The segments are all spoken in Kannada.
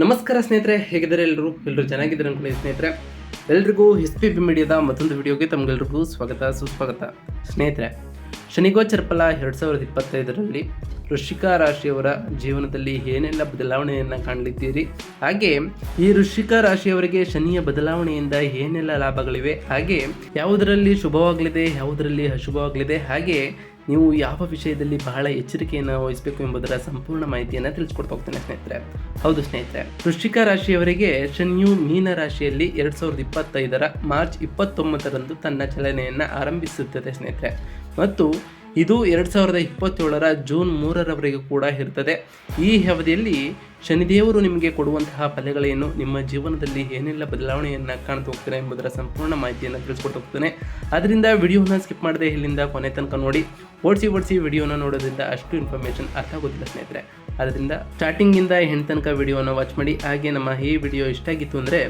ನಮಸ್ಕಾರ ಸ್ನೇಹಿತರೆ, ಹೇಗಿದ್ದಾರೆ ಎಲ್ಲರೂ? ಎಲ್ಲರೂ ಚೆನ್ನಾಗಿದ್ದಾರೆ ಅನ್ಕೊಂಡಿದ್ದೆ ಸ್ನೇಹಿತರೆ. ಎಲ್ರಿಗೂ ಎಸ್ ಪಿ ಬಿ ಮೀಡಿಯಾದ ಮತ್ತೊಂದು ವಿಡಿಯೋಗೆ ತಮಗೆಲ್ರಿಗೂ ಸ್ವಾಗತ, ಸುಸ್ವಾಗತ. ಸ್ನೇಹಿತರೆ ಶನಿಗೋಚರ ಫಲ ಎರಡು ಸಾವಿರದ ಇಪ್ಪತ್ತೈದರಲ್ಲಿ ವೃಶ್ಚಿಕ ರಾಶಿಯವರ ಜೀವನದಲ್ಲಿ ಏನೆಲ್ಲ ಬದಲಾವಣೆಯನ್ನು ಕಾಣಲಿದ್ದೀರಿ? ಹಾಗೆ ಈ ವೃಶ್ಚಿಕ ರಾಶಿಯವರಿಗೆ ಶನಿಯ ಬದಲಾವಣೆಯಿಂದ ಏನೆಲ್ಲ ಲಾಭಗಳಿವೆ? ಹಾಗೆ ಯಾವುದರಲ್ಲಿ ಶುಭವಾಗಲಿದೆ, ಯಾವುದರಲ್ಲಿ ಅಶುಭವಾಗಲಿದೆ? ಹಾಗೆ ನೀವು ಯಾವ ವಿಷಯದಲ್ಲಿ ಬಹಳ ಎಚ್ಚರಿಕೆಯನ್ನು ವಹಿಸಬೇಕು ಎಂಬುದರ ಸಂಪೂರ್ಣ ಮಾಹಿತಿಯನ್ನು ತಿಳಿಸ್ಕೊಡ್ತಾ ಹೋಗ್ತೇನೆ ಸ್ನೇಹಿತರೆ. ಹೌದು ಸ್ನೇಹಿತರೆ, ವೃಶ್ಚಿಕ ರಾಶಿಯವರಿಗೆ ಶನಿಯು ಮೀನ ರಾಶಿಯಲ್ಲಿ ಎರಡು ಸಾವಿರದ ಇಪ್ಪತ್ತೈದರ ಮಾರ್ಚ್ ಇಪ್ಪತ್ತೊಂಬತ್ತರಂದು ತನ್ನ ಚಲನೆಯನ್ನು ಆರಂಭಿಸುತ್ತದೆ ಸ್ನೇಹಿತರೆ. ಮತ್ತು ಇದು ಎರಡು ಸಾವಿರದ ಇಪ್ಪತ್ತೇಳರ ಜೂನ್ ಮೂರರವರೆಗೂ ಕೂಡ ಇರ್ತದೆ. ಈ ಅವಧಿಯಲ್ಲಿ ಶನಿದೇವರು ನಿಮಗೆ ಕೊಡುವಂತಹ ಫಲಗಳೇನು? ನಿಮ್ಮ ಜೀವನದಲ್ಲಿ ಏನೆಲ್ಲ ಬದಲಾವಣೆಯನ್ನು ಕಾಣ್ತಾ ಹೋಗ್ತಾರೆ ಎಂಬುದರ ಸಂಪೂರ್ಣ ಮಾಹಿತಿಯನ್ನು ತಿಳಿಸ್ಕೊಟ್ಟು ಹೋಗ್ತೇನೆ. ಅದರಿಂದ ವಿಡಿಯೋನ ಸ್ಕಿಪ್ ಮಾಡದೆ ಇಲ್ಲಿಂದ ಕೊನೆ ತನಕ ನೋಡಿ. ಓಡಿಸಿ ಓಡಿಸಿ ವಿಡಿಯೋನ ನೋಡೋದ್ರಿಂದ ಅಷ್ಟು ಇನ್ಫಾರ್ಮೇಷನ್ ಅರ್ಥ ಆಗೋದಿಲ್ಲ ಸ್ನೇಹಿತರೆ. ಅದರಿಂದ ಸ್ಟಾರ್ಟಿಂಗಿಂದ ಹೆಣ್ಣು ತನಕ ವಿಡಿಯೋನ ವಾಚ್ ಮಾಡಿ. ಹಾಗೆ ನಮ್ಮ ಈ ವಿಡಿಯೋ ಇಷ್ಟ ಆಗಿತ್ತು ಅಂದರೆ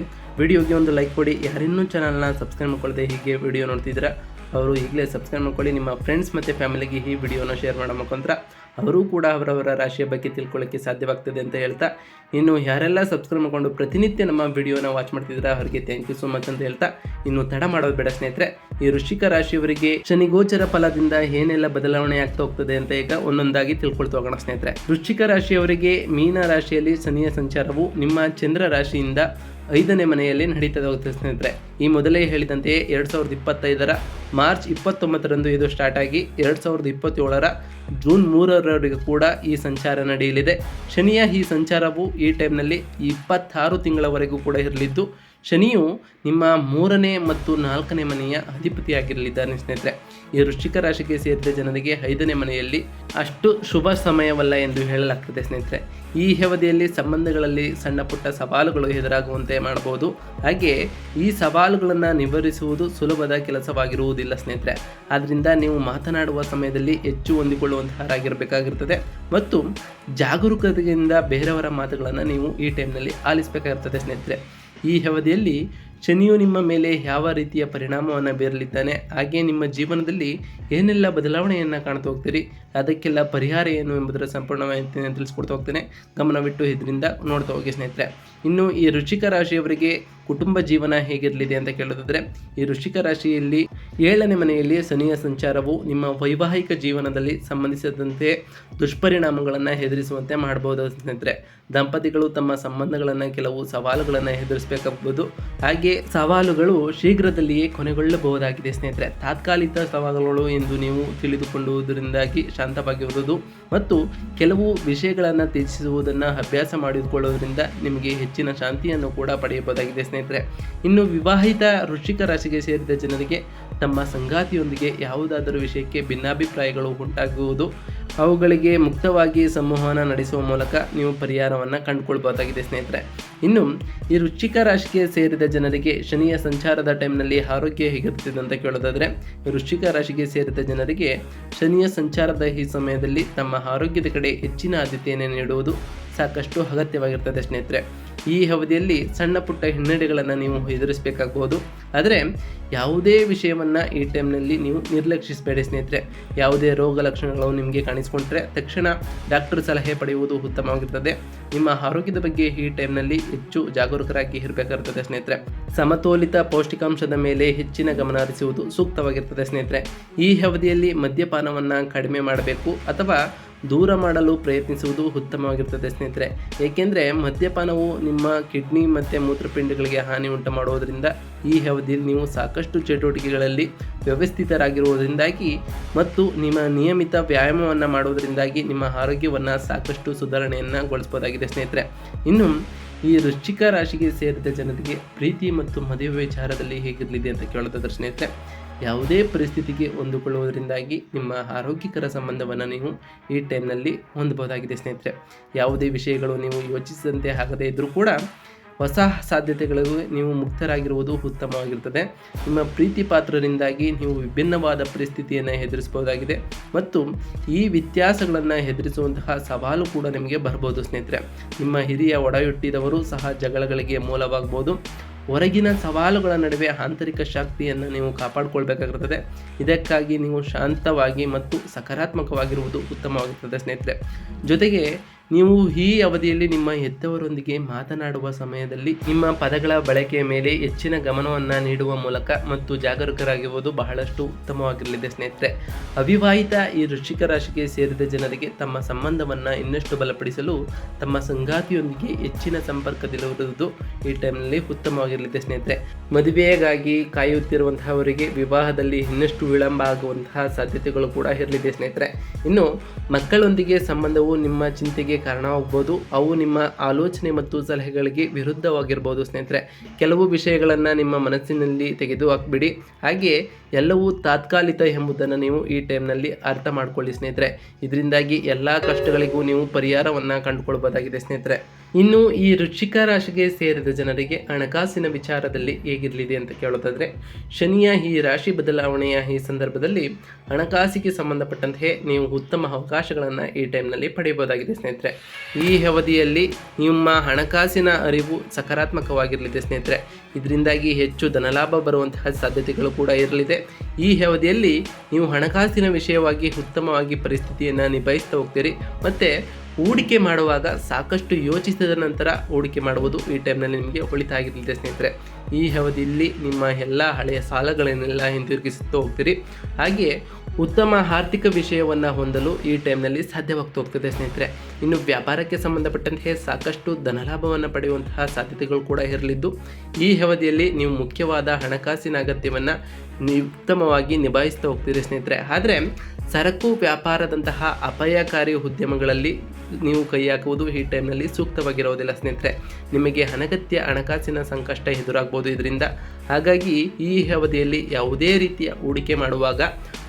ವಿಡಿಯೋಗೆ ಒಂದು ಲೈಕ್ ಕೊಡಿ. ಯಾರಿನ್ನೂ ಚಾನಲ್ನ ಸಬ್ಸ್ಕ್ರೈಬ್ ಮಾಡ್ಕೊಳ್ಳದೆ ಹೀಗೆ ವಿಡಿಯೋ ನೋಡ್ತಿದ್ದೀರಾ? ಅವರು ಈಗಲೇ ಸಬ್ಸ್ಕ್ರೈಬ್ ಮಾಡ್ಕೊಳ್ಳಿ. ನಿಮ್ಮ ಫ್ರೆಂಡ್ಸ್ ಮತ್ತು ಫ್ಯಾಮಿಲಿಗೆ ಈ ವಿಡಿಯೋನ ಶೇರ್ ಮಾಡೋ ಮುಖಾಂತರ ಅವರೂ ಕೂಡ ಅವರವರ ರಾಶಿಯ ಬಗ್ಗೆ ತಿಳ್ಕೊಳ್ಳೋಕ್ಕೆ ಸಾಧ್ಯವಾಗ್ತದೆ ಅಂತ ಹೇಳ್ತಾ. ಇನ್ನು ಯಾರೆಲ್ಲ ಸಬ್ಸ್ಕ್ರೈಬ್ ಮಾಡ್ಕೊಂಡು ಪ್ರತಿನಿತ್ಯ ನಮ್ಮ ವಿಡಿಯೋನ ವಾಚ್ ಮಾಡ್ತಿದ್ರೆ ಅವರಿಗೆ ಥ್ಯಾಂಕ್ ಯು ಸೊ ಮಚ್ ಅಂತ ಹೇಳ್ತಾ. ಇನ್ನು ತಡ ಮಾಡೋದು ಬೇಡ ಸ್ನೇಹಿತರೆ. ಈ ವೃಶ್ಚಿಕ ರಾಶಿಯವರಿಗೆ ಶನಿಗೋಚರ ಫಲದಿಂದ ಏನೆಲ್ಲ ಬದಲಾವಣೆ ಆಗ್ತಾ ಹೋಗ್ತದೆ ಅಂತ ಈಗ ಒಂದೊಂದಾಗಿ ತಿಳ್ಕೊಳ್ತಾ ಹೋಗೋಣ ಸ್ನೇಹಿತರೆ. ವೃಶ್ಚಿಕ ರಾಶಿಯವರಿಗೆ ಮೀನ ರಾಶಿಯಲ್ಲಿ ಶನಿಯ ಸಂಚಾರವು ನಿಮ್ಮ ಚಂದ್ರ ರಾಶಿಯಿಂದ ಐದನೇ ಮನೆಯಲ್ಲಿ ನಡೀತದೆ ಹೋಗುತ್ತೆ ಸ್ನೇಹಿತರೆ. ಈ ಮೊದಲೇ ಹೇಳಿದಂತೆಯೇ ಎರಡು ಸಾವಿರದ ಇಪ್ಪತ್ತೈದರ ಮಾರ್ಚ್ ಇಪ್ಪತ್ತೊಂಬತ್ತರಂದು ಇದು ಸ್ಟಾರ್ಟ್ ಆಗಿ ಎರಡು ಸಾವಿರದ ಇಪ್ಪತ್ತೇಳರ ಜೂನ್ ಮೂರರವರೆಗೂ ಕೂಡ ಈ ಸಂಚಾರ ನಡೆಯಲಿದೆ. ಶನಿಯ ಈ ಸಂಚಾರವು ಈ ಟೈಮ್ನಲ್ಲಿ ಇಪ್ಪತ್ತಾರು ತಿಂಗಳವರೆಗೂ ಕೂಡ ಇರಲಿದ್ದು, ಶನಿಯು ನಿಮ್ಮ ಮೂರನೇ ಮತ್ತು ನಾಲ್ಕನೇ ಮನೆಯ ಅಧಿಪತಿಯಾಗಿರಲಿದ್ದಾನೆ ಸ್ನೇಹಿತರೆ. ಈ ವೃಶ್ಚಿಕ ರಾಶಿಗೆ ಸೇರಿದ ಜನರಿಗೆ ಐದನೇ ಮನೆಯಲ್ಲಿ ಅಷ್ಟು ಶುಭ ಸಮಯವಲ್ಲ ಎಂದು ಹೇಳಲಾಗ್ತದೆ ಸ್ನೇಹಿತರೆ. ಈ ಅವಧಿಯಲ್ಲಿ ಸಂಬಂಧಗಳಲ್ಲಿ ಸಣ್ಣ ಪುಟ್ಟ ಸವಾಲುಗಳು ಎದುರಾಗುವಂತೆ ಮಾಡಬಹುದು. ಹಾಗೆ ಈ ಸವಾಲುಗಳನ್ನು ನಿವಾರಿಸುವುದು ಸುಲಭದ ಕೆಲಸವಾಗಿರುವುದಿಲ್ಲ ಸ್ನೇಹಿತರೆ. ಆದ್ದರಿಂದ ನೀವು ಮಾತನಾಡುವ ಸಮಯದಲ್ಲಿ ಹೆಚ್ಚು ಹೊಂದಿಕೊಳ್ಳುವಂತಹರಾಗಿರಬೇಕಾಗಿರ್ತದೆ ಮತ್ತು ಜಾಗರೂಕತೆಯಿಂದ ಬೇರೆಯವರ ಮಾತುಗಳನ್ನು ನೀವು ಈ ಟೈಮ್ನಲ್ಲಿ ಆಲಿಸಬೇಕಾಗಿರ್ತದೆ ಸ್ನೇಹಿತರೆ. ಈ ಅವಧಿಯಲ್ಲಿ ಶನಿಯು ನಿಮ್ಮ ಮೇಲೆ ಯಾವ ರೀತಿಯ ಪರಿಣಾಮವನ್ನು ಬೀರಲಿದ್ದಾನೆ ಹಾಗೆ ನಿಮ್ಮ ಜೀವನದಲ್ಲಿ ಏನೆಲ್ಲ ಬದಲಾವಣೆಯನ್ನು ಕಾಣ್ತಾ ಹೋಗ್ತೀರಿ? ಅದಕ್ಕೆಲ್ಲ ಪರಿಹಾರ ಏನು ಎಂಬುದರ ಸಂಪೂರ್ಣ ಮಾಹಿತಿಯನ್ನು ತಿಳಿಸ್ಕೊಡ್ತಾ ಹೋಗ್ತೇನೆ. ಗಮನವಿಟ್ಟು ಇದರಿಂದ ನೋಡ್ತಾ ಹೋಗಿ ಸ್ನೇಹಿತರೆ. ಇನ್ನು ಈ ವೃಶ್ಚಿಕ ರಾಶಿಯವರಿಗೆ ಕುಟುಂಬ ಜೀವನ ಹೇಗಿರಲಿದೆ ಅಂತ ಕೇಳೋದಾದ್ರೆ, ಈ ವೃಶ್ಚಿಕ ರಾಶಿಯಲ್ಲಿ ಏಳನೇ ಮನೆಯಲ್ಲಿ ಶನಿಯ ಸಂಚಾರವು ನಿಮ್ಮ ವೈವಾಹಿಕ ಜೀವನದಲ್ಲಿ ಸಂಬಂಧಿಸಿದಂತೆ ದುಷ್ಪರಿಣಾಮಗಳನ್ನು ಹೆದರಿಸುವಂತೆ ಮಾಡಬಹುದು ಸ್ನೇಹಿತರೆ. ದಂಪತಿಗಳು ತಮ್ಮ ಸಂಬಂಧಗಳನ್ನು ಕೆಲವು ಸವಾಲುಗಳನ್ನು ಎದುರಿಸಬೇಕಾಗಬಹುದು ಹಾಗೆ ಸವಾಲುಗಳು ಶೀಘ್ರದಲ್ಲಿಯೇ ಕೊನೆಗೊಳ್ಳಬಹುದಾಗಿದೆ ಸ್ನೇಹಿತರೆ. ತಾತ್ಕಾಲಿಕ ಸವಾಲುಗಳು ಎಂದು ನೀವು ತಿಳಿದುಕೊಳ್ಳುವುದರಿಂದಾಗಿ ಶಾಂತವಾಗಿರುವುದು ಮತ್ತು ಕೆಲವು ವಿಷಯಗಳನ್ನು ತ್ಯಜಿಸುವುದನ್ನು ಅಭ್ಯಾಸ ಮಾಡಿಕೊಳ್ಳುವುದರಿಂದ ನಿಮಗೆ ಹೆಚ್ಚಿನ ಶಾಂತಿಯನ್ನು ಕೂಡ ಪಡೆಯಬಹುದಾಗಿದೆ, ಸ್ನೇಹಿತರೆ. ಇನ್ನು ವಿವಾಹಿತ ವೃಶ್ಚಿಕ ರಾಶಿಗೆ ಸೇರಿದ ಜನರಿಗೆ ತಮ್ಮ ಸಂಗಾತಿಯೊಂದಿಗೆ ಯಾವುದಾದರೂ ವಿಷಯಕ್ಕೆ ಭಿನ್ನಾಭಿಪ್ರಾಯಗಳು ಉಂಟಾಗುವುದು ಅವುಗಳಿಗೆ ಮುಕ್ತವಾಗಿ ಸಂವಹನ ನಡೆಸುವ ಮೂಲಕ ನೀವು ಪರಿಹಾರವನ್ನು ಕಂಡುಕೊಳ್ಬಹುದಾಗಿದೆ, ಸ್ನೇಹಿತರೆ. ಇನ್ನು, ಈ ವೃಶ್ಚಿಕ ರಾಶಿಗೆ ಸೇರಿದ ಜನರಿಗೆ ಶನಿಯ ಸಂಚಾರದ ಟೈಮ್ನಲ್ಲಿ ಆರೋಗ್ಯ ಹೇಗಿರುತ್ತದೆ ಅಂತ ಕೇಳೋದಾದರೆ, ವೃಶ್ಚಿಕ ರಾಶಿಗೆ ಸೇರಿದ ಜನರಿಗೆ ಶನಿಯ ಸಂಚಾರದ ಈ ಸಮಯದಲ್ಲಿ ತಮ್ಮ ಆರೋಗ್ಯದ ಕಡೆ ಹೆಚ್ಚಿನ ಆದ್ಯತೆಯನ್ನು ನೀಡುವುದು ಸಾಕಷ್ಟು ಅಗತ್ಯವಾಗಿರ್ತದೆ, ಸ್ನೇಹಿತರೆ. ಈ ಅವಧಿಯಲ್ಲಿ ಸಣ್ಣ ಪುಟ್ಟ ಹಿನ್ನಡೆಗಳನ್ನು ನೀವು ಎದುರಿಸಬೇಕಾಗಬಹುದು ಆದರೆ ಯಾವುದೇ ವಿಷಯವನ್ನು ಈ ಟೈಮ್ನಲ್ಲಿ ನೀವು ನಿರ್ಲಕ್ಷಿಸಬೇಡಿ ಸ್ನೇಹಿತರೆ. ಯಾವುದೇ ರೋಗ ಲಕ್ಷಣಗಳು ನಿಮಗೆ ಕಾಣಿಸಿಕೊಂಡ್ರೆ ತಕ್ಷಣ ಡಾಕ್ಟರ್ ಸಲಹೆ ಪಡೆಯುವುದು ಉತ್ತಮವಾಗಿರ್ತದೆ. ನಿಮ್ಮ ಆರೋಗ್ಯದ ಬಗ್ಗೆ ಈ ಟೈಮ್ನಲ್ಲಿ ಹೆಚ್ಚು ಜಾಗರೂಕರಾಗಿ ಇರಬೇಕಾಗಿರ್ತದೆ ಸ್ನೇಹಿತರೆ. ಸಮತೋಲಿತ ಪೌಷ್ಟಿಕಾಂಶದ ಮೇಲೆ ಹೆಚ್ಚಿನ ಗಮನ ಹರಿಸುವುದು ಸೂಕ್ತವಾಗಿರ್ತದೆ ಸ್ನೇಹಿತರೆ. ಈ ಅವಧಿಯಲ್ಲಿ ಮದ್ಯಪಾನವನ್ನು ಕಡಿಮೆ ಮಾಡಬೇಕು ಅಥವಾ ದೂರ ಮಾಡಲು ಪ್ರಯತ್ನಿಸುವುದು ಉತ್ತಮವಾಗಿರ್ತದೆ ಸ್ನೇಹಿತರೆ. ಏಕೆಂದರೆ ಮದ್ಯಪಾನವು ನಿಮ್ಮ ಕಿಡ್ನಿ ಮತ್ತು ಮೂತ್ರಪಿಂಡಗಳಿಗೆ ಹಾನಿ ಉಂಟು ಮಾಡುವುದರಿಂದ ಈ ಅವಧಿಯಲ್ಲಿ ನೀವು ಸಾಕಷ್ಟು ಚಟುವಟಿಕೆಗಳಲ್ಲಿ ವ್ಯವಸ್ಥಿತರಾಗಿರುವುದರಿಂದಾಗಿ ಮತ್ತು ನಿಮ್ಮ ನಿಯಮಿತ ವ್ಯಾಯಾಮವನ್ನು ಮಾಡುವುದರಿಂದಾಗಿ ನಿಮ್ಮ ಆರೋಗ್ಯವನ್ನು ಸಾಕಷ್ಟು ಸುಧಾರಣೆಯನ್ನು ಗೊಳಿಸ್ಬೋದಾಗಿದೆ ಸ್ನೇಹಿತರೆ. ಇನ್ನು ಈ ವೃಶ್ಚಿಕ ರಾಶಿಗೆ ಸೇರಿದ ಜನರಿಗೆ ಪ್ರೀತಿ ಮತ್ತು ಮದುವೆ ವಿಚಾರದಲ್ಲಿ ಹೇಗಿರಲಿದೆ ಅಂತ ಕೇಳೋದಾದ್ರೆ ಸ್ನೇಹಿತರೆ. ಯಾವುದೇ ಪರಿಸ್ಥಿತಿಗೆ ಹೊಂದಿಕೊಳ್ಳುವುದರಿಂದಾಗಿ ನಿಮ್ಮ ಆರೋಗ್ಯಕರ ಸಂಬಂಧವನ್ನು ನೀವು ಈ ಟೈಮ್ನಲ್ಲಿ ಹೊಂದಬಹುದಾಗಿದೆ ಸ್ನೇಹಿತರೆ. ಯಾವುದೇ ವಿಷಯಗಳು ನೀವು ಯೋಚಿಸಿದಂತೆ ಆಗದೇ ಇದ್ದರೂ ಕೂಡ ಹೊಸ ಸಾಧ್ಯತೆಗಳಿಗೂ ನೀವು ಮುಕ್ತರಾಗಿರುವುದು ಉತ್ತಮವಾಗಿರ್ತದೆ ನಿಮ್ಮ ಪ್ರೀತಿ ಪಾತ್ರರಿಂದಾಗಿ ನೀವು ವಿಭಿನ್ನವಾದ ಪರಿಸ್ಥಿತಿಯನ್ನು ಎದುರಿಸಬಹುದಾಗಿದೆ ಮತ್ತು ಈ ವ್ಯತ್ಯಾಸಗಳನ್ನು ಎದುರಿಸುವಂತಹ ಸವಾಲು ಕೂಡ ನಿಮಗೆ ಬರ್ಬೋದು ಸ್ನೇಹಿತರೆ. ನಿಮ್ಮ ಹಿರಿಯ ಒಡೆಯುಟ್ಟಿದವರು ಸಹ ಜಗಳಗಳಿಗೆ ಮೂಲವಾಗಬಹುದು ಹೊರಗಿನ ಸವಾಲುಗಳ ನಡುವೆ ಆಂತರಿಕ ಶಕ್ತಿಯನ್ನು ನೀವು ಕಾಪಾಡಿಕೊಳ್ಬೇಕಾಗಿರ್ತದೆ ಇದಕ್ಕಾಗಿ ನೀವು ಶಾಂತವಾಗಿ ಮತ್ತು ಸಕಾರಾತ್ಮಕವಾಗಿರುವುದು ಉತ್ತಮವಾಗಿರ್ತದೆ ಸ್ನೇಹಿತರೆ. ಜೊತೆಗೆ ನೀವು ಈ ಅವಧಿಯಲ್ಲಿ ನಿಮ್ಮ ಹೆತ್ತವರೊಂದಿಗೆ ಮಾತನಾಡುವ ಸಮಯದಲ್ಲಿ ನಿಮ್ಮ ಪದಗಳ ಬಳಕೆಯ ಮೇಲೆ ಹೆಚ್ಚಿನ ಗಮನವನ್ನು ನೀಡುವ ಮೂಲಕ ಮತ್ತು ಜಾಗರೂಕರಾಗಿರುವುದು ಬಹಳಷ್ಟು ಉತ್ತಮವಾಗಿರಲಿದೆ ಸ್ನೇಹಿತರೆ. ಅವಿವಾಹಿತ ಈ ವೃಶ್ಚಿಕ ರಾಶಿಗೆ ಸೇರಿದ ಜನರಿಗೆ ತಮ್ಮ ಸಂಬಂಧವನ್ನು ಇನ್ನಷ್ಟು ಬಲಪಡಿಸಲು ತಮ್ಮ ಸಂಗಾತಿಯೊಂದಿಗೆ ಹೆಚ್ಚಿನ ಸಂಪರ್ಕದಲ್ಲಿರುವುದು ಈ ಟೈಮ್ನಲ್ಲಿ ಉತ್ತಮವಾಗಿರಲಿದೆ ಸ್ನೇಹಿತರೆ. ಮದುವೆಗಾಗಿ ಕಾಯುತ್ತಿರುವಂತಹವರಿಗೆ ವಿವಾಹದಲ್ಲಿ ಇನ್ನಷ್ಟು ವಿಳಂಬ ಆಗುವಂತಹ ಸಾಧ್ಯತೆಗಳು ಕೂಡ ಇರಲಿದೆ ಸ್ನೇಹಿತರೆ. ಇನ್ನು ಮಕ್ಕಳೊಂದಿಗೆ ಸಂಬಂಧವು ನಿಮ್ಮ ಚಿಂತೆಗೆ ಕಾರಣವಾಗಬಹುದು ಅವು ನಿಮ್ಮ ಆಲೋಚನೆ ಮತ್ತು ಸಲಹೆಗಳಿಗೆ ವಿರುದ್ಧವಾಗಿರ್ಬೋದು ಸ್ನೇಹಿತರೆ. ಕೆಲವು ವಿಷಯಗಳನ್ನು ನಿಮ್ಮ ಮನಸ್ಸಿನಲ್ಲಿ ತೆಗೆದು ಹಾಕ್ಬಿಡಿ. ಹಾಗೆಯೇ ಎಲ್ಲವೂ ತಾತ್ಕಾಲಿಕ ಎಂಬುದನ್ನು ನೀವು ಈ ಟೈಮ್ನಲ್ಲಿ ಅರ್ಥ ಮಾಡ್ಕೊಳ್ಳಿ ಸ್ನೇಹಿತರೆ. ಇದರಿಂದಾಗಿ ಎಲ್ಲ ಕಷ್ಟಗಳಿಗೂ ನೀವು ಪರಿಹಾರವನ್ನು ಕಂಡುಕೊಳ್ಬೋದಾಗಿದೆ ಸ್ನೇಹಿತರೆ. ಇನ್ನು ಈ ವೃಶ್ಚಿಕ ರಾಶಿಗೆ ಸೇರಿದ ಜನರಿಗೆ ಹಣಕಾಸಿನ ವಿಚಾರದಲ್ಲಿ ಹೇಗಿರಲಿದೆ ಅಂತ ಕೇಳೋದಾದರೆ ಶನಿಯ ಈ ರಾಶಿ ಬದಲಾವಣೆಯ ಈ ಸಂದರ್ಭದಲ್ಲಿ ಹಣಕಾಸಿಗೆ ಸಂಬಂಧಪಟ್ಟಂತೆ ನೀವು ಉತ್ತಮ ಅವಕಾಶಗಳನ್ನು ಈ ಟೈಮ್ನಲ್ಲಿ ಪಡೆಯಬಹುದಾಗಿದೆ ಸ್ನೇಹಿತರೆ. ಈ ಅವಧಿಯಲ್ಲಿ ನಿಮ್ಮ ಹಣಕಾಸಿನ ಅರಿವು ಸಕಾರಾತ್ಮಕವಾಗಿರಲಿದೆ ಸ್ನೇಹಿತರೆ. ಇದರಿಂದಾಗಿ ಹೆಚ್ಚು ಧನಲಾಭ ಬರುವಂತಹ ಸಾಧ್ಯತೆಗಳು ಕೂಡ ಇರಲಿದೆ. ಈ ಅವಧಿಯಲ್ಲಿ ನೀವು ಹಣಕಾಸಿನ ವಿಷಯವಾಗಿ ಉತ್ತಮವಾಗಿ ಪರಿಸ್ಥಿತಿಯನ್ನು ನಿಭಾಯಿಸ್ತಾ ಹೋಗ್ತೀರಿ. ಮತ್ತು ಹೂಡಿಕೆ ಮಾಡುವಾಗ ಸಾಕಷ್ಟು ಯೋಚಿಸಿದ ನಂತರ ಹೂಡಿಕೆ ಮಾಡುವುದು ಈ ಟೈಮ್ನಲ್ಲಿ ನಿಮಗೆ ಆಗಿರಲಿದೆ ಸ್ನೇಹಿತರೆ. ಈ ಅವಧಿಯಲ್ಲಿ ನಿಮ್ಮ ಎಲ್ಲ ಹಳೆಯ ಸಾಲಗಳನ್ನೆಲ್ಲ ಹಿಂತಿರುಗಿಸುತ್ತಾ ಹೋಗ್ತೀರಿ. ಹಾಗೆಯೇ ಉತ್ತಮ ಆರ್ಥಿಕ ವಿಷಯವನ್ನು ಹೊಂದಲು ಈ ಟೈಮ್ನಲ್ಲಿ ಸಾಧ್ಯವಾಗ್ತಾ ಹೋಗ್ತದೆ ಸ್ನೇಹಿತರೆ. ಇನ್ನು ವ್ಯಾಪಾರಕ್ಕೆ ಸಂಬಂಧಪಟ್ಟಂತೆ ಸಾಕಷ್ಟು ಧನಲಾಭವನ್ನು ಪಡೆಯುವಂತಹ ಸಾಧ್ಯತೆಗಳು ಕೂಡ ಇರಲಿದ್ದು, ಈ ಅವಧಿಯಲ್ಲಿ ನೀವು ಮುಖ್ಯವಾದ ಹಣಕಾಸಿನ ಅಗತ್ಯವನ್ನು ಉತ್ತಮವಾಗಿ ನಿಭಾಯಿಸ್ತಾ ಹೋಗ್ತೀರಿ ಸ್ನೇಹಿತರೆ. ಆದರೆ, ಸರಕು ವ್ಯಾಪಾರದಂತಹ ಅಪಾಯಕಾರಿ ಉದ್ಯಮಗಳಲ್ಲಿ ನೀವು ಕೈ ಹಾಕುವುದು ಈ ಟೈಮ್ನಲ್ಲಿ ಸೂಕ್ತವಾಗಿರೋದಿಲ್ಲ ಸ್ನೇಹಿತರೆ. ನಿಮಗೆ ಅನಗತ್ಯ ಹಣಕಾಸಿನ ಸಂಕಷ್ಟ ಎದುರಾಗ್ಬೋದು ಇದರಿಂದ. ಹಾಗಾಗಿ ಈ ಅವಧಿಯಲ್ಲಿ ಯಾವುದೇ ರೀತಿಯ ಹೂಡಿಕೆ ಮಾಡುವಾಗ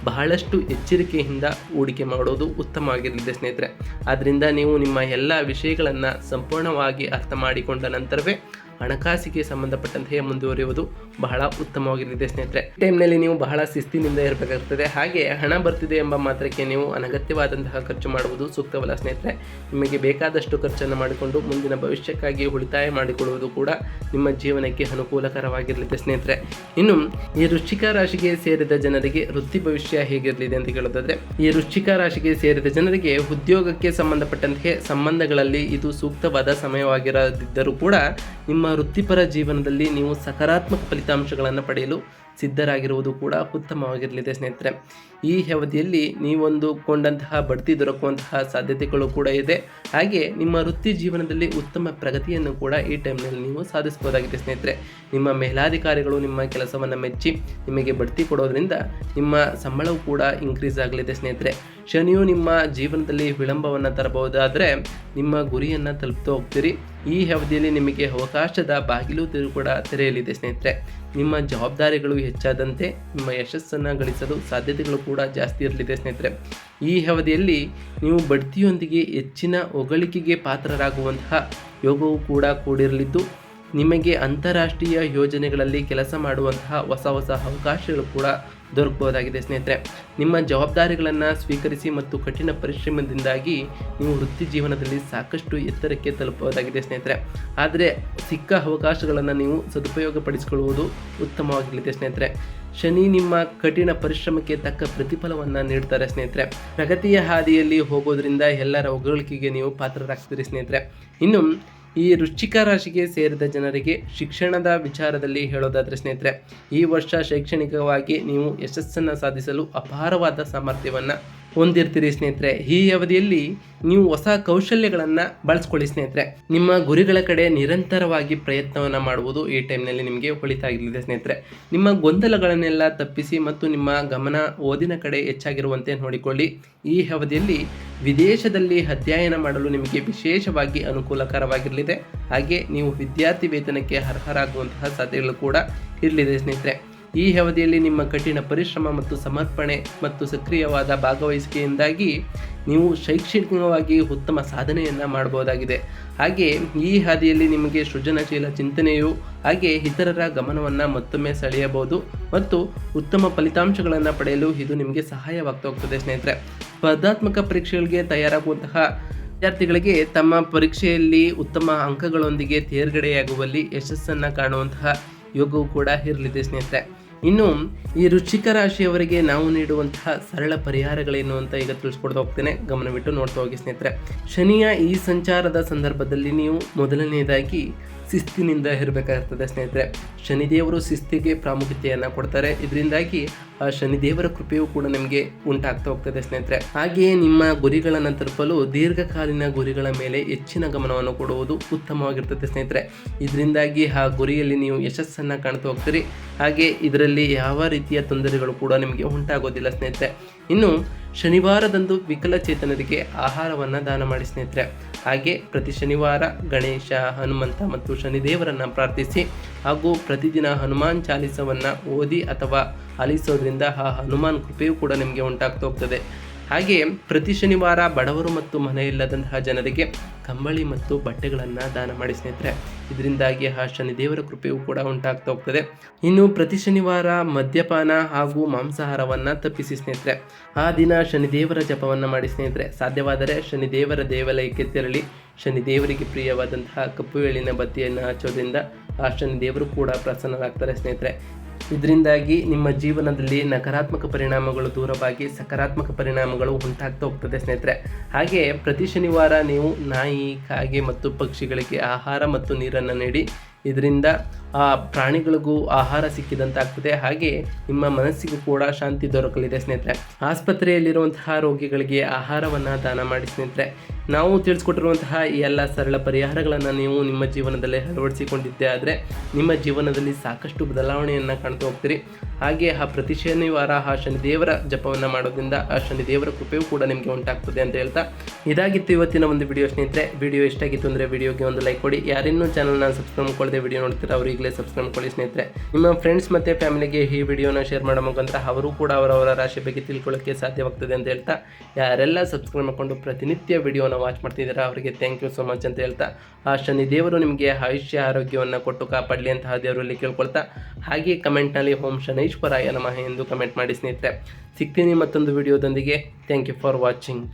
ಬಹಳಷ್ಟು ಎಚ್ಚರಿಕೆಯಿಂದ ಹೂಡಿಕೆ ಮಾಡೋದು ಉತ್ತಮ ಆಗಿರಲಿದೆ ಸ್ನೇಹಿತರೆ. ಆದ್ದರಿಂದ ನೀವು ನಿಮ್ಮ ಎಲ್ಲ ವಿಷಯಗಳನ್ನು ಸಂಪೂರ್ಣವಾಗಿ ಅರ್ಥ ಮಾಡಿಕೊಂಡ ನಂತರವೇ ಹಣಕಾಸಿಗೆ ಸಂಬಂಧಪಟ್ಟಂತೆ ಮುಂದುವರಿಯುವುದು ಬಹಳ ಉತ್ತಮವಾಗಿರಲಿದೆ ಸ್ನೇಹಿತರೆ. ಟೈಮ್ನಲ್ಲಿ ನೀವು ಬಹಳ ಶಿಸ್ತಿನಿಂದ ಇರಬೇಕಾಗ್ತದೆ. ಹಾಗೆ ಹಣ ಬರ್ತಿದೆ ಎಂಬ ಮಾತ್ರಕ್ಕೆ ನೀವು ಅನಗತ್ಯವಾದಂತಹ ಖರ್ಚು ಮಾಡುವುದು ಸೂಕ್ತವಲ್ಲ ಸ್ನೇಹಿತರೆ. ನಿಮಗೆ ಬೇಕಾದಷ್ಟು ಖರ್ಚನ್ನು ಮಾಡಿಕೊಂಡು ಮುಂದಿನ ಭವಿಷ್ಯಕ್ಕಾಗಿ ಉಳಿತಾಯ ಮಾಡಿಕೊಳ್ಳುವುದು ಕೂಡ ನಿಮ್ಮ ಜೀವನಕ್ಕೆ ಅನುಕೂಲಕರವಾಗಿರಲಿದೆ ಸ್ನೇಹಿತರೆ. ಇನ್ನು ಈ ವೃಶ್ಚಿಕ ರಾಶಿಗೆ ಸೇರಿದ ಜನರಿಗೆ ವೃತ್ತಿ ಭವಿಷ್ಯ ಹೇಗಿರಲಿದೆ ಅಂತ ಕೇಳೋದಾದ್ರೆ ಈ ವೃಶ್ಚಿಕ ರಾಶಿಗೆ ಸೇರಿದ ಜನರಿಗೆ ಉದ್ಯೋಗಕ್ಕೆ ಸಂಬಂಧಪಟ್ಟಂತೆ ಸಂಬಂಧಗಳಲ್ಲಿ ಇದು ಸೂಕ್ತವಾದ ಸಮಯವಾಗಿರದಿದ್ದರೂ ಕೂಡ ನಿಮ್ಮ ವೃತ್ತಿಪರ ಜೀವನದಲ್ಲಿ ನೀವು ಸಕಾರಾತ್ಮಕ ಫಲಿತಾಂಶಗಳನ್ನು ಪಡೆಯಲು ಸಿದ್ಧರಾಗಿರುವುದು ಕೂಡ ಉತ್ತಮವಾಗಿರಲಿದೆ ಸ್ನೇಹಿತರೆ. ಈ ಅವಧಿಯಲ್ಲಿ ನೀವೊಂದು ಕೊಂಡಂತಹ ಬಡ್ತಿ ದೊರಕುವಂತಹ ಸಾಧ್ಯತೆಗಳು ಕೂಡ ಇದೆ. ಹಾಗೆ ನಿಮ್ಮ ವೃತ್ತಿ ಜೀವನದಲ್ಲಿ ಉತ್ತಮ ಪ್ರಗತಿಯನ್ನು ಕೂಡ ಈ ಟೈಮ್ನಲ್ಲಿ ನೀವು ಸಾಧಿಸಬಹುದಾಗಿದೆ ಸ್ನೇಹಿತರೆ. ನಿಮ್ಮ ಮೇಲಾಧಿಕಾರಿಗಳು ನಿಮ್ಮ ಕೆಲಸವನ್ನು ಮೆಚ್ಚಿ ನಿಮಗೆ ಬಡ್ತಿ ಕೊಡೋದರಿಂದ ನಿಮ್ಮ ಸಂಬಳವು ಕೂಡ ಇನ್ಕ್ರೀಸ್ ಆಗಲಿದೆ ಸ್ನೇಹಿತರೆ. ಶನಿಯು ನಿಮ್ಮ ಜೀವನದಲ್ಲಿ ವಿಳಂಬವನ್ನು ತರಬಹುದಾದರೆ ನಿಮ್ಮ ಗುರಿಯನ್ನು ತಲುಪ್ತಾ ಹೋಗ್ತೀರಿ. ಈ ಅವಧಿಯಲ್ಲಿ ನಿಮಗೆ ಅವಕಾಶದ ಬಾಗಿಲು ಕೂಡ ತೆರೆಯಲಿದೆ ಸ್ನೇಹಿತರೆ. ನಿಮ್ಮ ಜವಾಬ್ದಾರಿಗಳು ಹೆಚ್ಚಾದಂತೆ ನಿಮ್ಮ ಯಶಸ್ಸನ್ನು ಗಳಿಸಲು ಸಾಧ್ಯತೆಗಳು ಕೂಡ ಜಾಸ್ತಿ ಇರಲಿದೆ ಸ್ನೇಹಿತರೆ. ಈ ಅವಧಿಯಲ್ಲಿ ನೀವು ಬಡ್ತಿಯೊಂದಿಗೆ ಹೆಚ್ಚಿನ ಹೊಗಳಿಕೆಗೆ ಪಾತ್ರರಾಗುವಂತಹ ಯೋಗವು ಕೂಡ ಕೂಡಿರಲಿದ್ದು ನಿಮಗೆ ಅಂತಾರಾಷ್ಟ್ರೀಯ ಯೋಜನೆಗಳಲ್ಲಿ ಕೆಲಸ ಮಾಡುವಂತಹ ಹೊಸ ಹೊಸ ಅವಕಾಶಗಳು ಕೂಡ ದೊರಕಬಹುದಾಗಿದೆ ಸ್ನೇಹಿತರೆ. ನಿಮ್ಮ ಜವಾಬ್ದಾರಿಗಳನ್ನು ಸ್ವೀಕರಿಸಿ ಮತ್ತು ಕಠಿಣ ಪರಿಶ್ರಮದಿಂದಾಗಿ ನೀವು ವೃತ್ತಿ ಜೀವನದಲ್ಲಿ ಸಾಕಷ್ಟು ಎತ್ತರಕ್ಕೆ ತಲುಪಬಹುದಾಗಿದೆ ಸ್ನೇಹಿತರೆ. ಆದರೆ ಸಿಕ್ಕ ಅವಕಾಶಗಳನ್ನು ನೀವು ಸದುಪಯೋಗ ಪಡಿಸಿಕೊಳ್ಳುವುದು ಉತ್ತಮವಾಗಿರಲಿದೆ ಸ್ನೇಹಿತರೆ. ಶನಿ ನಿಮ್ಮ ಕಠಿಣ ಪರಿಶ್ರಮಕ್ಕೆ ತಕ್ಕ ಪ್ರತಿಫಲವನ್ನು ನೀಡ್ತಾರೆ ಸ್ನೇಹಿತರೆ. ಪ್ರಗತಿಯ ಹಾದಿಯಲ್ಲಿ ಹೋಗೋದ್ರಿಂದ ಎಲ್ಲರ ಹೊಗಳಿಕೆಗೆ ನೀವು ಪಾತ್ರರಾಗ್ತೀರಿ ಸ್ನೇಹಿತರೆ. ಇನ್ನು ಈ ವೃಶ್ಚಿಕ ರಾಶಿಗೆ ಸೇರಿದ ಜನರಿಗೆ ಶಿಕ್ಷಣದ ವಿಚಾರದಲ್ಲಿ ಹೇಳೋದಾದರೆ ಸ್ನೇಹಿತರೆ, ಈ ವರ್ಷ ಶೈಕ್ಷಣಿಕವಾಗಿ ನೀವು ಯಶಸ್ಸನ್ನು ಸಾಧಿಸಲು ಅಪಾರವಾದ ಸಾಮರ್ಥ್ಯವನ್ನು ಹೊಂದಿರ್ತೀರಿ ಸ್ನೇಹಿತರೆ. ಈ ಅವಧಿಯಲ್ಲಿ ನೀವು ಹೊಸ ಕೌಶಲ್ಯಗಳನ್ನು ಬಳಸ್ಕೊಳ್ಳಿ ಸ್ನೇಹಿತರೆ. ನಿಮ್ಮ ಗುರಿಗಳ ಕಡೆ ನಿರಂತರವಾಗಿ ಪ್ರಯತ್ನವನ್ನು ಮಾಡುವುದು ಈ ಟೈಮ್ನಲ್ಲಿ ನಿಮಗೆ ಒಳಿತಾಗಲಿದೆ ಸ್ನೇಹಿತರೆ. ನಿಮ್ಮ ಗೊಂದಲಗಳನ್ನೆಲ್ಲ ತಪ್ಪಿಸಿ ಮತ್ತು ನಿಮ್ಮ ಗಮನ ಓದಿನ ಕಡೆ ಹೆಚ್ಚಾಗಿರುವಂತೆ ನೋಡಿಕೊಳ್ಳಿ. ಈ ಅವಧಿಯಲ್ಲಿ ವಿದೇಶದಲ್ಲಿ ಅಧ್ಯಯನ ಮಾಡಲು ನಿಮಗೆ ವಿಶೇಷವಾಗಿ ಅನುಕೂಲಕರವಾಗಿರಲಿದೆ. ಹಾಗೆ ನೀವು ವಿದ್ಯಾರ್ಥಿ ವೇತನಕ್ಕೆ ಅರ್ಹರಾಗುವಂತಹ ಸಾಧ್ಯತೆಗಳು ಕೂಡ ಇರಲಿದೆ ಸ್ನೇಹಿತರೆ. ಈ ಅವಧಿಯಲ್ಲಿ ನಿಮ್ಮ ಕಠಿಣ ಪರಿಶ್ರಮ ಮತ್ತು ಸಮರ್ಪಣೆ ಮತ್ತು ಸಕ್ರಿಯವಾದ ಭಾಗವಹಿಸಿಕೆಯಿಂದಾಗಿ ನೀವು ಶೈಕ್ಷಣಿಕವಾಗಿ ಉತ್ತಮ ಸಾಧನೆಯನ್ನು ಮಾಡಬಹುದಾಗಿದೆ. ಹಾಗೆ ಈ ಹಾದಿಯಲ್ಲಿ ನಿಮಗೆ ಸೃಜನಶೀಲ ಚಿಂತನೆಯು ಹಾಗೆ ಇತರರ ಗಮನವನ್ನು ಮತ್ತೊಮ್ಮೆ ಸೆಳೆಯಬಹುದು ಮತ್ತು ಉತ್ತಮ ಫಲಿತಾಂಶಗಳನ್ನು ಪಡೆಯಲು ಇದು ನಿಮಗೆ ಸಹಾಯವಾಗ್ತಾ ಹೋಗ್ತದೆ ಸ್ನೇಹಿತರೆ. ಸ್ಪರ್ಧಾತ್ಮಕ ಪರೀಕ್ಷೆಗಳಿಗೆ ತಯಾರಾಗುವಂತಹ ವಿದ್ಯಾರ್ಥಿಗಳಿಗೆ ತಮ್ಮ ಪರೀಕ್ಷೆಯಲ್ಲಿ ಉತ್ತಮ ಅಂಕಗಳೊಂದಿಗೆ ತೇರ್ಗಡೆಯಾಗುವಲ್ಲಿ ಯಶಸ್ಸನ್ನು ಕಾಣುವಂತಹ ಯೋಗವು ಕೂಡ ಇರಲಿದೆ, ಸ್ನೇಹಿತರೆ. ಇನ್ನು ಈ ರುಚಿಕ ರಾಶಿಯವರಿಗೆ ನಾವು ನೀಡುವಂತಹ ಸರಳ ಪರಿಹಾರಗಳೇನು ಅಂತ ಈಗ ತಿಳಿಸ್ಕೊಡ್ತಾ ಹೋಗ್ತೇನೆ. ಗಮನವಿಟ್ಟು ನೋಡ್ತಾ ಹೋಗಿ, ಸ್ನೇಹಿತರೆ. ಶನಿಯ ಈ ಸಂಚಾರದ ಸಂದರ್ಭದಲ್ಲಿ ನೀವು ಮೊದಲನೆಯದಾಗಿ ಶಿಸ್ತಿನಿಂದ ಇರಬೇಕಾಗಿರ್ತದೆ ಸ್ನೇಹಿತರೆ. ಶನಿದೇವರು ಶಿಸ್ತಿಗೆ ಪ್ರಾಮುಖ್ಯತೆಯನ್ನು ಕೊಡ್ತಾರೆ. ಇದರಿಂದಾಗಿ ಆ ಶನಿದೇವರ ಕೃಪೆಯೂ ಕೂಡ ನಿಮಗೆ ಉಂಟಾಗ್ತಾ ಹೋಗ್ತದೆ, ಸ್ನೇಹಿತರೆ. ಹಾಗೆಯೇ ನಿಮ್ಮ ಗುರಿಗಳನ್ನು ತಲುಪಲು ದೀರ್ಘಕಾಲೀನ ಗುರಿಗಳ ಮೇಲೆ ಹೆಚ್ಚಿನ ಗಮನವನ್ನು ಕೊಡುವುದು ಉತ್ತಮವಾಗಿರ್ತದೆ, ಸ್ನೇಹಿತರೆ. ಇದರಿಂದಾಗಿ ಆ ಗುರಿಯಲ್ಲಿ ನೀವು ಯಶಸ್ಸನ್ನು ಕಾಣ್ತಾ ಹೋಗ್ತೀರಿ. ಹಾಗೆ ಇದರಲ್ಲಿ ಯಾವ ರೀತಿಯ ತೊಂದರೆಗಳು ಕೂಡ ನಿಮಗೆ ಉಂಟಾಗೋದಿಲ್ಲ, ಸ್ನೇಹಿತರೆ. ಇನ್ನು ಶನಿವಾರದಂದು ವಿಕಲಚೇತನರಿಗೆ ಆಹಾರವನ್ನು ದಾನ ಮಾಡಿ ಸ್ನೇಹಿತರೆ. ಹಾಗೆ ಪ್ರತಿ ಶನಿವಾರ ಗಣೇಶ, ಹನುಮಂತ ಮತ್ತು ಶನಿದೇವರನ್ನು ಪ್ರಾರ್ಥಿಸಿ ಹಾಗೂ ಪ್ರತಿದಿನ ಹನುಮಾನ್ ಚಾಲಿಸವನ್ನು ಓದಿ ಅಥವಾ ಆಲಿಸೋದ್ರಿಂದ ಆ ಹನುಮಾನ್ ಕೃಪೆಯೂ ಕೂಡ ನಿಮಗೆ ಉಂಟಾಗ್ತಾ ಹೋಗ್ತದೆ. ಹಾಗೆ ಪ್ರತಿ ಶನಿವಾರ ಬಡವರು ಮತ್ತು ಮನೆಯಿಲ್ಲದಂತಹ ಜನರಿಗೆ ಕಂಬಳಿ ಮತ್ತು ಬಟ್ಟೆಗಳನ್ನು ದಾನ ಮಾಡಿ ಸ್ನೇಹಿತರೆ. ಇದರಿಂದಾಗಿ ಆ ಶನಿದೇವರ ಕೃಪೆಯೂ ಕೂಡ ಉಂಟಾಗ್ತಾ ಹೋಗ್ತದೆ. ಇನ್ನು ಪ್ರತಿ ಶನಿವಾರ ಮದ್ಯಪಾನ ಹಾಗೂ ಮಾಂಸಾಹಾರವನ್ನು ತಪ್ಪಿಸಿ ಸ್ನೇಹಿತರೆ. ಆ ದಿನ ಶನಿದೇವರ ಜಪವನ್ನು ಮಾಡಿ ಸ್ನೇಹಿತರೆ. ಸಾಧ್ಯವಾದರೆ ಶನಿದೇವರ ದೇವಾಲಯಕ್ಕೆ ತೆರಳಿ ಶನಿದೇವರಿಗೆ ಪ್ರಿಯವಾದಂತಹ ಕಪ್ಪು ಎಳ್ಳಿನ ಬತ್ತಿಯನ್ನು ಹಚ್ಚೋದ್ರಿಂದ ಆ ಶನಿದೇವರು ಕೂಡ ಪ್ರಸನ್ನರಾಗ್ತಾರೆ ಸ್ನೇಹಿತರೆ. ಇದರಿಂದಾಗಿ ನಿಮ್ಮ ಜೀವನದಲ್ಲಿ ನಕಾರಾತ್ಮಕ ಪರಿಣಾಮಗಳು ದೂರವಾಗಿ ಸಕಾರಾತ್ಮಕ ಪರಿಣಾಮಗಳು ಉಂಟಾಗ್ತಾ ಹೋಗ್ತದೆ ಸ್ನೇಹಿತರೆ. ಹಾಗೆ ಪ್ರತಿ ಶನಿವಾರ ನೀವು ನಾಯಿ, ಕಾಗೆ ಮತ್ತು ಪಕ್ಷಿಗಳಿಗೆ ಆಹಾರ ಮತ್ತು ನೀರನ್ನು ನೀಡಿ, ಇದರಿಂದ ಆ ಪ್ರಾಣಿಗಳಿಗೂ ಆಹಾರ ಸಿಕ್ಕಿದಂತಾಗ್ತದೆ. ಹಾಗೆ ನಿಮ್ಮ ಮನಸ್ಸಿಗೂ ಕೂಡ ಶಾಂತಿ ದೊರಕಲಿದೆ ಸ್ನೇಹಿತರೆ. ಆಸ್ಪತ್ರೆಯಲ್ಲಿರುವಂತಹ ರೋಗಿಗಳಿಗೆ ಆಹಾರವನ್ನು ದಾನ ಮಾಡಿ ಸ್ನೇಹಿತರೆ. ನಾವು ತಿಳಿಸ್ಕೊಟ್ಟಿರುವಂತಹ ಈ ಎಲ್ಲ ಸರಳ ಪರಿಹಾರಗಳನ್ನು ನೀವು ನಿಮ್ಮ ಜೀವನದಲ್ಲಿ ಅಳವಡಿಸಿಕೊಂಡಿದ್ದೆ ಆದರೆ ನಿಮ್ಮ ಜೀವನದಲ್ಲಿ ಸಾಕಷ್ಟು ಬದಲಾವಣೆಯನ್ನು ಕಾಣ್ತಾ ಹೋಗ್ತೀರಿ. ಹಾಗೆ ಆ ಪ್ರತಿ ಶನಿವಾರ ಆ ಶನಿದೇವರ ಜಪವನ್ನು ಮಾಡೋದ್ರಿಂದ ಆ ಶನಿದೇವರ ಕೃಪೆಯೂ ಕೂಡ ನಿಮಗೆ ಉಂಟಾಗ್ತದೆ ಅಂತ ಹೇಳ್ತಾ. ಇದಾಗಿತ್ತು ಇವತ್ತಿನ ಒಂದು ವಿಡಿಯೋ ಸ್ನೇಹಿತರೆ. ವಿಡಿಯೋ ಇಷ್ಟ ಆಗಿತ್ತು ಅಂದರೆ ವಿಡಿಯೋಗೆ ಒಂದು ಲೈಕ್ ಕೊಡಿ. ಯಾರಿನ್ನೂ ಚಾನಲ್ನ ಸಬ್ಸ್ಕ್ರೈಬ್ ಮಾಡ್ಕೊಳ್ಳದೆ ವಿಡಿಯೋ ನೋಡ್ತೀರಾ ಅವರು ಈಗಲೇ ಸಬ್ಸ್ಕ್ರೈಬ್ ಮಾಡ್ಕೊಳ್ಳಿ ಸ್ನೇಹಿತರೆ. ನಿಮ್ಮ ಫ್ರೆಂಡ್ಸ್ ಮತ್ತು ಫ್ಯಾಮಿಲಿಗೆ ಈ ವಿಡಿಯೋನ ಶೇರ್ ಮಾಡೋ ಮುಖಾಂತರ ಅವರು ಕೂಡ ಅವರವರ ರಾಶಿ ಬಗ್ಗೆ ತಿಳ್ಕೊಳ್ಳೋಕ್ಕೆ ಸಾಧ್ಯವಾಗ್ತದೆ ಅಂತ ಹೇಳ್ತಾ, ಯಾರೆಲ್ಲ ಸಬ್ಸ್ಕ್ರೈಬ್ ಮಾಡಿಕೊಂಡು ಪ್ರತಿನಿತ್ಯ ವಿಡಿಯೋನ ವಾಚ್ ಮಾಡ್ತಿದ್ದೀರಾ, ಅವರಿಗೆ ಥ್ಯಾಂಕ್ ಯು ಸೊ ಮಚ್ ಅಂತ ಹೇಳ್ತಾ, ಆ ಶನಿ ದೇವರು ನಿಮಗೆ ಆಯುಷ್ಯ ಆರೋಗ್ಯವನ್ನು ಕೊಟ್ಟು ಕಾಪಾಡಲಿ ಅಂತಹ ದೇವರಲ್ಲಿ ಕೇಳ್ಕೊಳ್ತಾ, ಹಾಗೆ ಕಮೆಂಟ್ನಲ್ಲಿ ಓಂ ಶನೈಶ್ವರಾಯ ನಮಃ ಎಂದು ಕಮೆಂಟ್ ಮಾಡಿ ಸ್ನೇಹಿತರೆ. ಸಿಗ್ತೀನಿ ಮತ್ತೊಂದು ವಿಡಿಯೋದೊಂದಿಗೆ ಥ್ಯಾಂಕ್ ಯು ಫಾರ್ ವಾಚಿಂಗ್